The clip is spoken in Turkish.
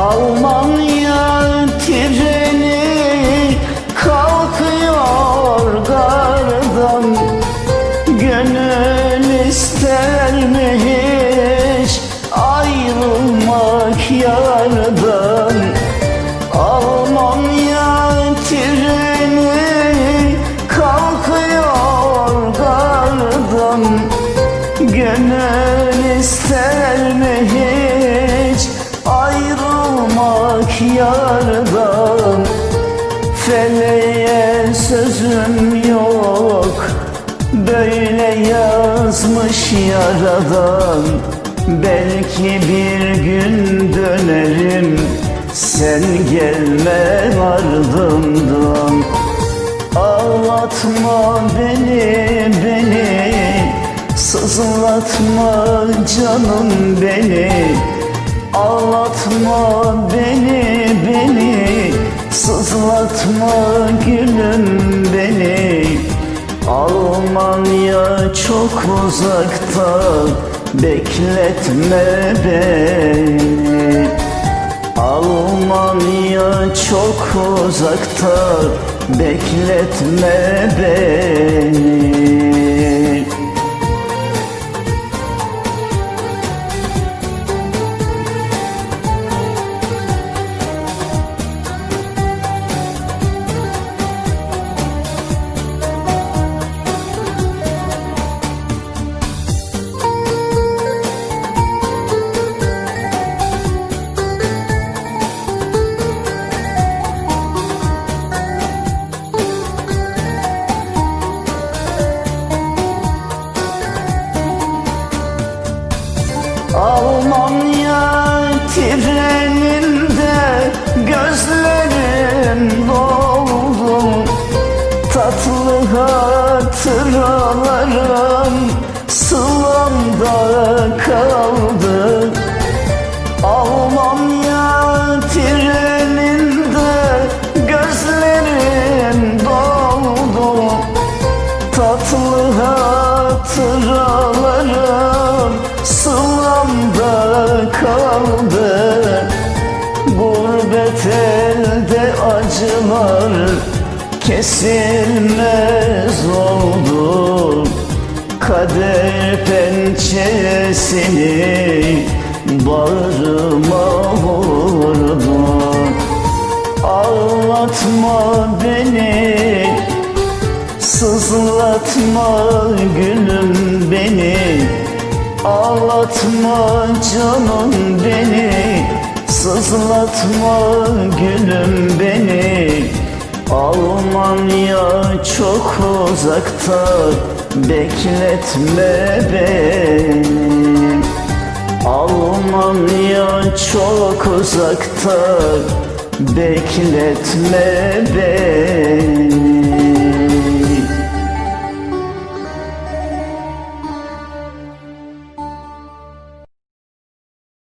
Almanya treni kalkıyor gardan. Gönül ister mi hiç ayrılmak yardan. Almanya treni kalkıyor gardan. Gönül ister mi hiç yardan Feleğe sözüm yok. Böyle yazmış yaradan Belki bir gün dönerim. Sen gelme ardımdan. Ağlatma beni, beni. Sızlatma canım beni. Ağlatma Sızlatma gülüm beni. Almanya çok uzakta Bekletme beni. Almanya çok uzakta Bekletme beni Almanya treninde gözlerim doldu. Tatlı hatıralarım sılamda kaldı kaldı. Gurbet elde acılar kesilmez oldu. Kader pençesini bağrıma vurdu. Ağlatma beni Sızlatma gülüm beni Ağlatma canım beni Sızlatma gülüm beni. Almanya çok uzakta Bekletme beni. Almanya çok uzakta Bekletme beni